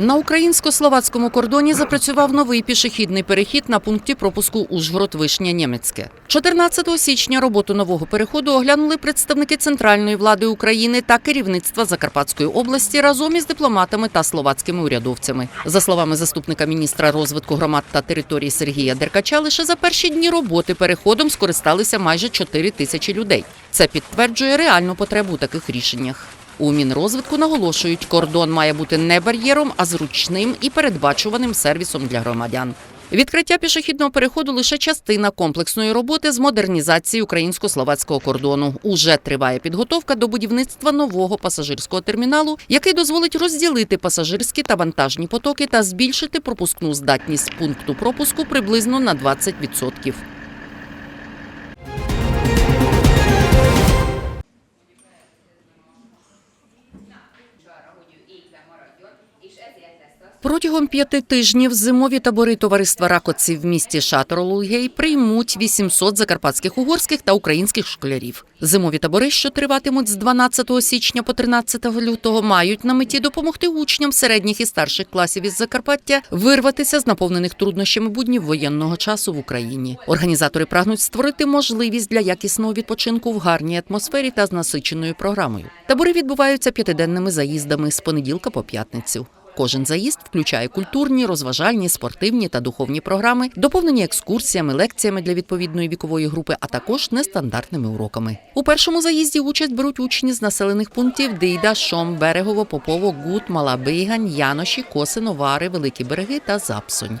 На українсько-словацькому кордоні запрацював новий пішохідний перехід на пункті пропуску Ужгород Вишня Німецьке. 14 січня роботу нового переходу оглянули представники центральної влади України та керівництва Закарпатської області разом із дипломатами та словацькими урядовцями. За словами заступника міністра розвитку громад та територій Сергія Деркача, лише за перші дні роботи переходом скористалися майже 4 тисячі людей. Це підтверджує реальну потребу у таких рішеннях. У Мінрозвитку наголошують, кордон має бути не бар'єром, а зручним і передбачуваним сервісом для громадян. Відкриття пішохідного переходу лише частина комплексної роботи з модернізації українсько-словацького кордону. Уже триває підготовка до будівництва нового пасажирського терміналу, який дозволить розділити пасажирські та вантажні потоки та збільшити пропускну здатність пункту пропуску приблизно на 20%. Протягом п'яти тижнів зимові табори товариства Ракоці в місті Шаторолугей приймуть 800 закарпатських угорських та українських школярів. Зимові табори, що триватимуть з 12 січня по 13 лютого, мають на меті допомогти учням середніх і старших класів із Закарпаття вирватися з наповнених труднощами буднів воєнного часу в Україні. Організатори прагнуть створити можливість для якісного відпочинку в гарній атмосфері та з насиченою програмою. Табори відбуваються п'ятиденними заїздами з понеділка по п'ятницю. Кожен заїзд включає культурні, розважальні, спортивні та духовні програми, доповнені екскурсіями, лекціями для відповідної вікової групи, а також нестандартними уроками. У першому заїзді участь беруть учні з населених пунктів Дейда, Шом, Берегово, Попово, Гут, Мала Бигань, Яноші, Косино, Вари, Великі Береги та Запсонь.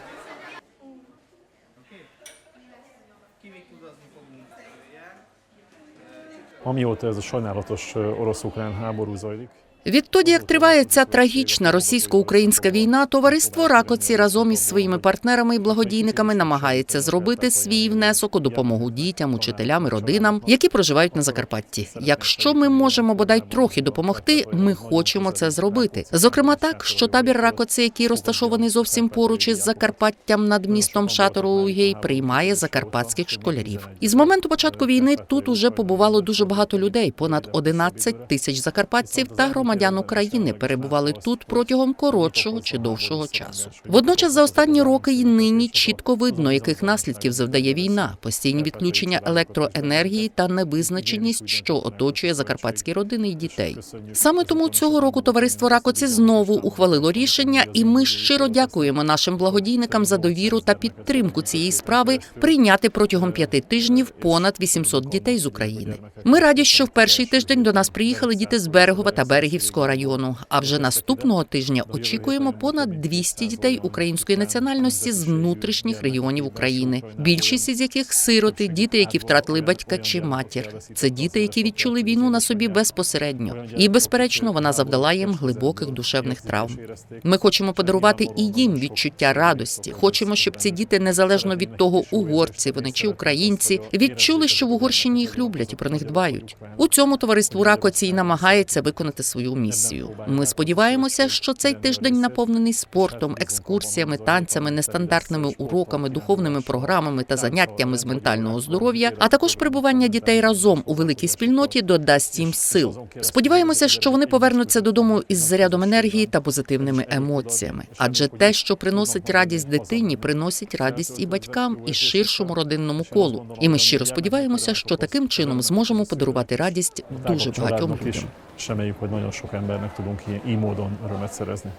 Amióta ez a sajnálatos orosz-ukrán háború zajlik, Відтоді, як триває ця трагічна російсько-українська війна, товариство Ракоці разом із своїми партнерами і благодійниками намагається зробити свій внесок у допомогу дітям, учителям і родинам, які проживають на Закарпатті. Якщо ми можемо бодай трохи допомогти, ми хочемо це зробити. Зокрема, так що табір Ракоці, який розташований зовсім поруч із Закарпаттям над містом Шаторолугей, приймає закарпатських школярів. І з моменту початку війни тут уже побувало дуже багато людей. Понад 11 тисяч закарпатців та громадян України перебували тут протягом коротшого чи довшого часу. Водночас за останні роки і нині чітко видно, яких наслідків завдає війна, постійні відключення електроенергії та невизначеність, що оточує закарпатські родини і дітей. Саме тому цього року товариство Ракоці знову ухвалило рішення, і ми щиро дякуємо нашим благодійникам за довіру та підтримку цієї справи прийняти протягом п'яти тижнів понад 800 дітей з України. Ми раді, що в перший тиждень до нас приїхали діти з Берегова та Берегівського району. А вже наступного тижня очікуємо понад 200 дітей української національності з внутрішніх регіонів України. Більшість із яких сироти, діти, які втратили батька чи матір. Це діти, які відчули війну на собі безпосередньо, і безперечно, вона завдала їм глибоких душевних травм. Ми хочемо подарувати і їм відчуття радості. Хочемо, щоб ці діти, незалежно від того, угорці вони чи українці, відчули, що в Угорщині їх люблять і про них дбають. У цьому товариство Ракоці і намагається виконати свою місію. Ми сподіваємося, що цей тиждень наповнений спортом, екскурсіями, танцями, нестандартними уроками, духовними програмами та заняттями з ментального здоров'я, а також перебування дітей разом у великій спільноті додасть їм сил. Сподіваємося, що вони повернуться додому із зарядом енергії та позитивними емоціями. Адже те, що приносить радість дитині, приносить радість і батькам, і ширшому родинному колу. І ми щиро сподіваємося, що таким чином зможемо подарувати радість дуже багатьом людям. És reméljük, hogy nagyon sok embernek tudunk így, így módon örömet szerezni.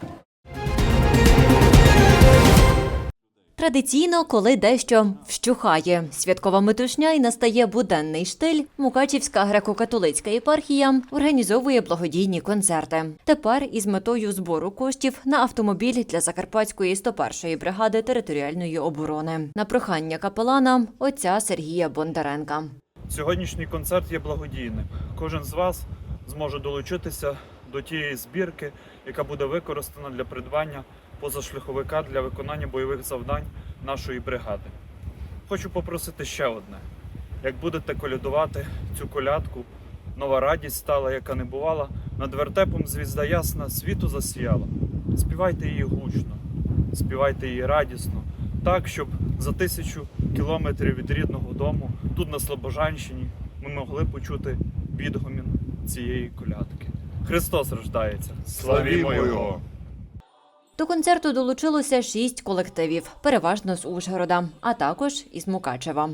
Традиційно, коли дещо вщухає, святкова метушня і настає буденний штиль, Мукачівська греко-католицька єпархія організовує благодійні концерти. Тепер із метою збору коштів на автомобіль для Закарпатської 101-ї бригади територіальної оборони на прохання капелана отця Сергія Бондаренка. Сьогоднішній концерт є благодійним. Кожен з вас зможе долучитися до тієї збірки, яка буде використана для придбання позашляховика для виконання бойових завдань нашої бригади. Хочу попросити ще одне: як будете колядувати цю колядку, нова радість стала, яка не бувала, над вертепом звізда ясна світу засіяла. Співайте її гучно, співайте її радісно, так, щоб за тисячу кілометрів від рідного дому, тут на Слобожанщині, ми могли почути відгомін цієї колядки. Христос рождається! Славімо Його! До концерту долучилося шість колективів, переважно з Ужгорода, а також із Мукачева.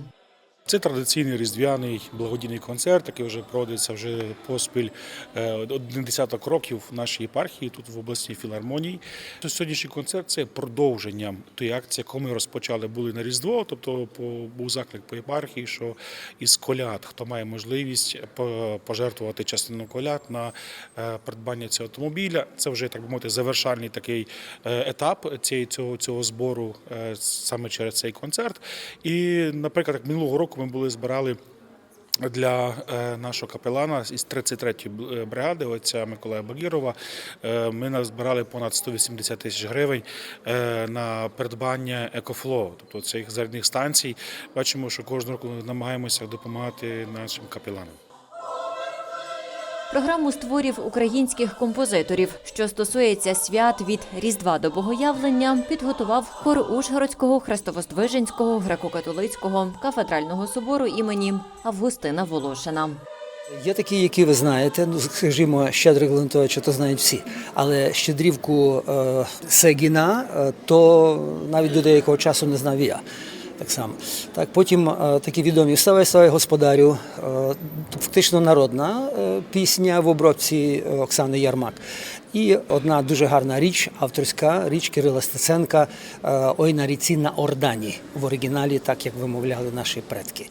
Це традиційний різдвяний благодійний концерт, який вже проводиться вже поспіль е, один десяток років в нашій єпархії, тут в обласній філармонії. Сьогоднішній концерт це продовження тієї акції, яку ми розпочали були на Різдво. Тобто був заклик по єпархії, що із коляд, хто має можливість пожертвувати частину коляд на е, придбання цього автомобіля. Це вже так би мовити завершальний такий е, етап цього, цього збору саме через цей концерт. І, наприклад, минулого року ми були збирали. Для е, нашого капелана із 33-ї б- бригади, отця Миколая Багірова, е, ми назбирали понад 180 тисяч гривень е, на придбання екофло, тобто цих зарядних станцій. Бачимо, що кожного року намагаємося допомагати нашим капеланам. Програму з творів українських композиторів, що стосується свят від Різдва до Богоявлення, підготував хор Ужгородського Хрестовоздвиженського греко-католицького кафедрального собору імені Августина Волошина. Є такі, які ви знаєте, ну скажімо, щедрик Леонтовича, то знають всі. Але щедрівку е, Сегіна, е, то навіть до деякого часу не знав і я. Так само. Так, потім е, такі відомі Вставай, вставай, господарю, е, фактично народна е, пісня в обробці Оксани Ярмак. І одна дуже гарна річ, авторська річ Кирила Стеценка Ой на ріці на Ордані в оригіналі, так як вимовляли наші предки.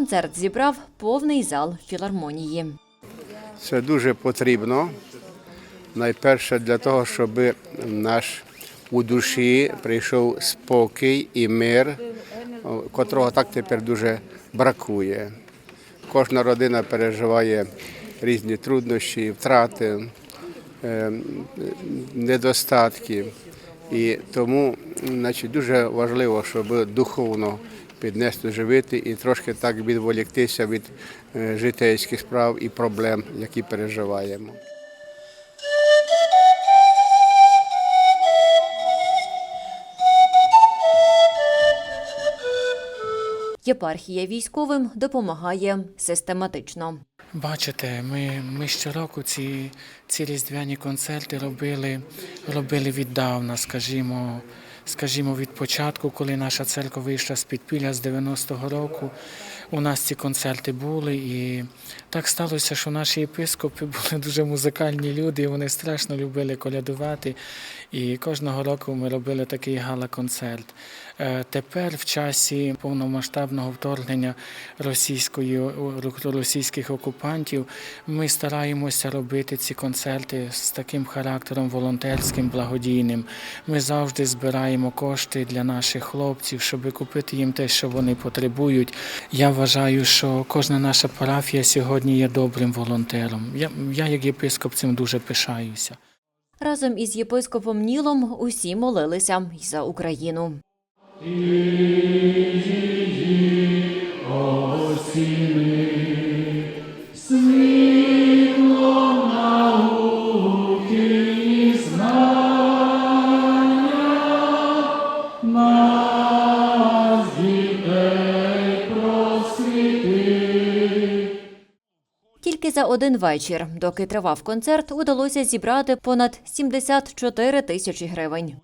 Концерт зібрав повний зал філармонії. Це дуже потрібно. Найперше для того, щоб наш у душі прийшов спокій і мир, котрого так тепер дуже бракує. Кожна родина переживає різні труднощі, втрати, е, недостатки. І тому значить, дуже важливо, щоб духовно піднести живити і трошки так відволіктися від е, житейських справ і проблем, які переживаємо. Єпархія військовим допомагає систематично. Бачите, ми, ми щороку ці, ці різдвяні концерти робили, робили віддавна, скажімо, скажімо, від початку, коли наша церква вийшла з підпілля з 90-го року. У нас ці концерти були, і так сталося, що наші єпископи були дуже музикальні люди, і вони страшно любили колядувати. І кожного року ми робили такий гала-концерт. Е, Тепер, в часі повномасштабного вторгнення російської російських окупантів, ми стараємося робити ці концерти з таким характером волонтерським, благодійним. Ми завжди збираємо кошти для наших хлопців, щоб купити їм те, що вони потребують. Я вважаю, що кожна наша парафія сьогодні є добрим волонтером. Я, я як єпископ цим дуже пишаюся. Разом із єпископом Нілом усі молилися й за Україну. Тільки за один вечір, доки тривав концерт, удалося зібрати понад 74 тисячі гривень.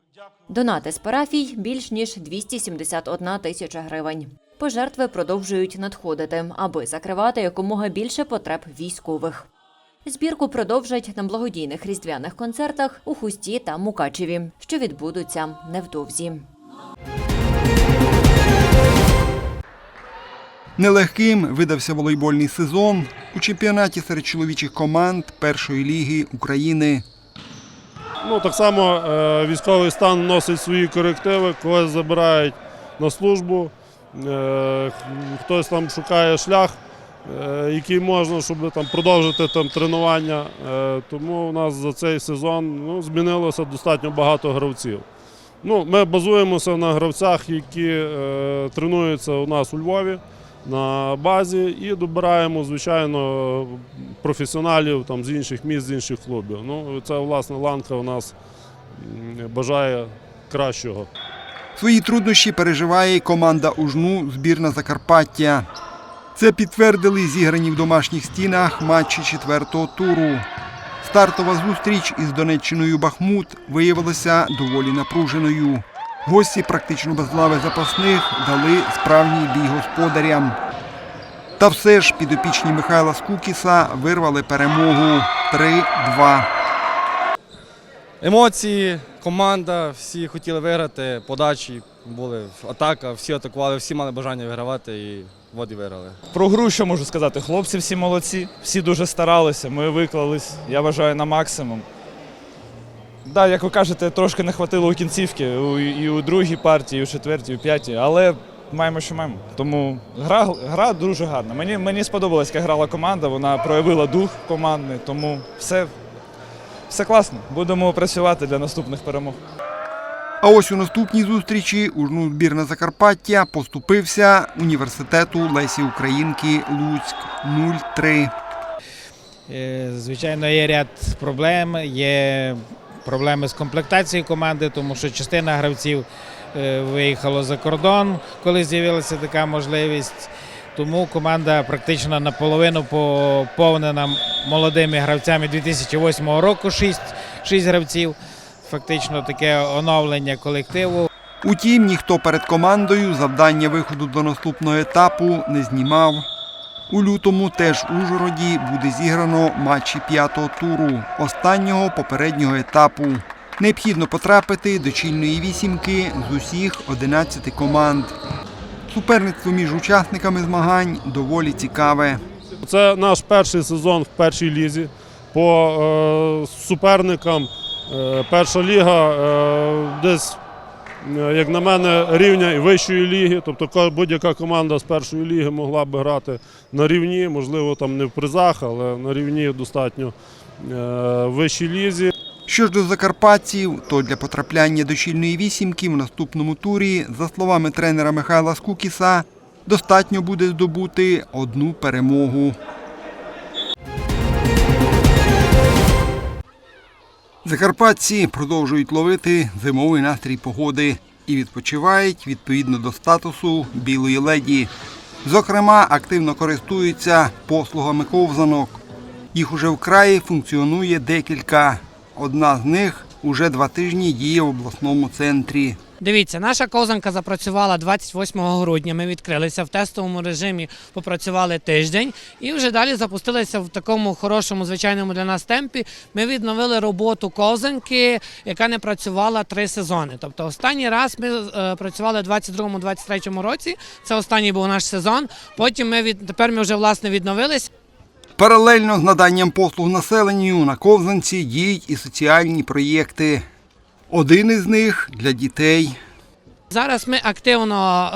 Донати з парафій більш ніж 271 тисяча гривень. Пожертви продовжують надходити, аби закривати якомога більше потреб військових. Збірку продовжать на благодійних різдвяних концертах у Хусті та Мукачеві, що відбудуться невдовзі. Нелегким видався волейбольний сезон у чемпіонаті серед чоловічих команд першої ліги України. Ну, так само е, військовий стан носить свої корективи, когось забирають на службу, е, хтось там шукає шлях, е, який можна, щоб там продовжити там тренування. Тому у нас за цей сезон ну, змінилося достатньо багато гравців. Ну, ми базуємося на гравцях, які тренуються у нас у Львові на базі, і добираємо, звичайно, професіоналів там, з інших міст, з інших клубів. Ну, це власне ланка у нас бажає кращого. Свої труднощі переживає й команда УЖНУ збірна Закарпаття. Це підтвердили зіграні в домашніх стінах матчі четвертого туру. Стартова зустріч із Донеччиною Бахмут виявилася доволі напруженою. Гості практично без лави запасних дали справжній бій господарям. Та все ж підопічні Михайла Скукіса вирвали перемогу 3-2. Емоції, команда, всі хотіли виграти, подачі були, атака, всі атакували, всі мали бажання вигравати і от і виграли. Про гру що можу сказати? Хлопці всі молодці, всі дуже старалися, ми виклались, я вважаю, на максимум. Так, як ви кажете, трошки не хватило у кінцівки у- і у другій партії, і у четвертій, і у п'ятій, але маємо, що маємо. Тому гра, гра дуже гарна. Мені, мені сподобалось, як грала команда, вона проявила дух командний, тому все, все класно. Будемо працювати для наступних перемог. А ось у наступній зустрічі ужну збірна Закарпаття поступився університету Лесі Українки Луцьк 0-3. Е, Звичайно, є ряд проблем. Є проблеми з комплектацією команди, тому що частина гравців е, виїхала за кордон, коли з'явилася така можливість. Тому команда практично наполовину поповнена молодими гравцями 2008 року, 6, 6 гравців. Фактично таке оновлення колективу. Утім, ніхто перед командою завдання виходу до наступного етапу не знімав. У лютому теж в Ужгороді буде зіграно матчі п'ятого туру, останнього попереднього етапу. Необхідно потрапити до чільної вісімки з усіх 11 команд. Суперництво між учасниками змагань доволі цікаве. Це наш перший сезон в першій лізі. По е, суперникам е, перша ліга е, десь, як на мене, рівня і вищої ліги. Тобто будь-яка команда з першої ліги могла б грати на рівні, можливо, там не в призах, але на рівні достатньо е, вищій лізі. Що ж до закарпатців, то для потрапляння до чільної вісімки в наступному турі, за словами тренера Михайла Скукіса, достатньо буде здобути одну перемогу. Закарпатці продовжують ловити зимовий настрій погоди і відпочивають відповідно до статусу білої леді. Зокрема, активно користуються послугами ковзанок. Їх уже в краї функціонує декілька. Одна з них уже два тижні діє в обласному центрі. Дивіться, наша ковзанка запрацювала 28 грудня. Ми відкрилися в тестовому режимі, попрацювали тиждень і вже далі запустилися в такому хорошому, звичайному для нас темпі. Ми відновили роботу ковзанки, яка не працювала три сезони. Тобто, останній раз ми е, працювали в 22-23 році. Це останній був наш сезон. Потім ми від тепер ми вже власне відновились. Паралельно з наданням послуг населенню на ковзанці діють і соціальні проєкти. Один із них для дітей. Зараз ми активно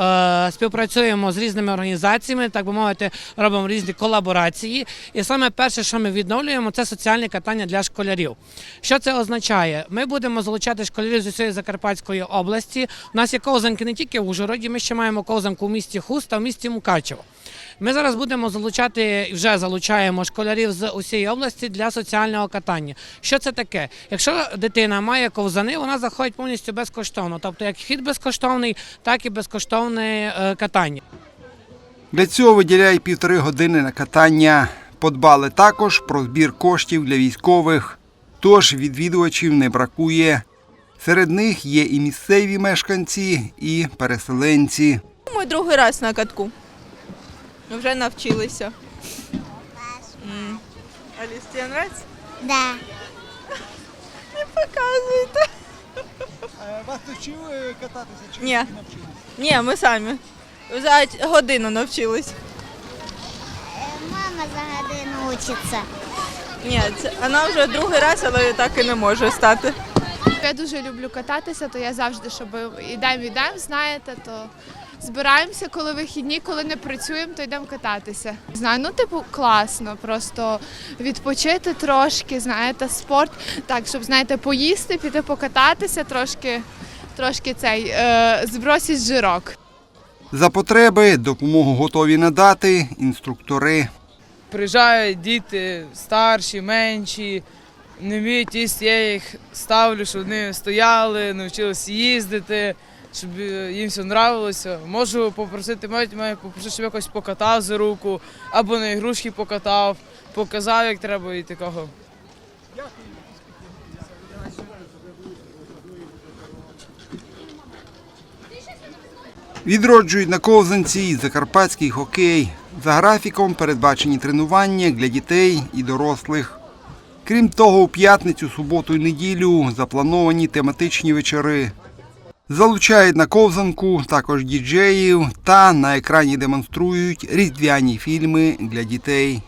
е, співпрацюємо з різними організаціями, так би мовити, робимо різні колаборації. І саме перше, що ми відновлюємо, це соціальне катання для школярів. Що це означає? Ми будемо залучати школярів з усієї Закарпатської області. У нас є ковзанки не тільки в Ужгороді, ми ще маємо ковзанку в місті Хуст та в місті Мукачево. Ми зараз будемо залучати і вже залучаємо школярів з усієї області для соціального катання. Що це таке? Якщо дитина має ковзани, вона заходить повністю безкоштовно. Тобто як вхід безкоштовний, так і безкоштовне е, катання. Для цього виділяють півтори години на катання. Подбали також про збір коштів для військових, тож відвідувачів не бракує. Серед них є і місцеві мешканці, і переселенці. Ми другий раз на катку. Ми вже навчилися. М. Аліс, тебе нравится? Да. Не показуйте. Вас вчив кататися чи Ні. Ні, ми самі. За годину навчились. Мама за годину учиться. Ні, це, вона вже другий раз, але так і не може стати. Я дуже люблю кататися, то я завжди, щоб йдемо, йдемо, знаєте, то збираємося, коли вихідні, коли не працюємо, то йдемо кататися. Знаю, ну типу класно, просто відпочити трошки, знаєте, спорт, так, щоб знаєте, поїсти, піти покататися, трошки, трошки цей е, збросить жирок. За потреби допомогу готові надати інструктори. Приїжджають діти старші, менші, не вміють їсти, я їх ставлю, щоб вони стояли, навчилися їздити, щоб е, їм все нравилося. Можу попросити, навіть маю попросити, щоб якось покатав за руку, або на ігрушки покатав, показав, як треба і такого. Відроджують на ковзанці закарпатський хокей. За графіком передбачені тренування для дітей і дорослих. Крім того, у п'ятницю, суботу і неділю заплановані тематичні вечори. Залучають на ковзанку також діджеїв та на екрані демонструють різдвяні фільми для дітей.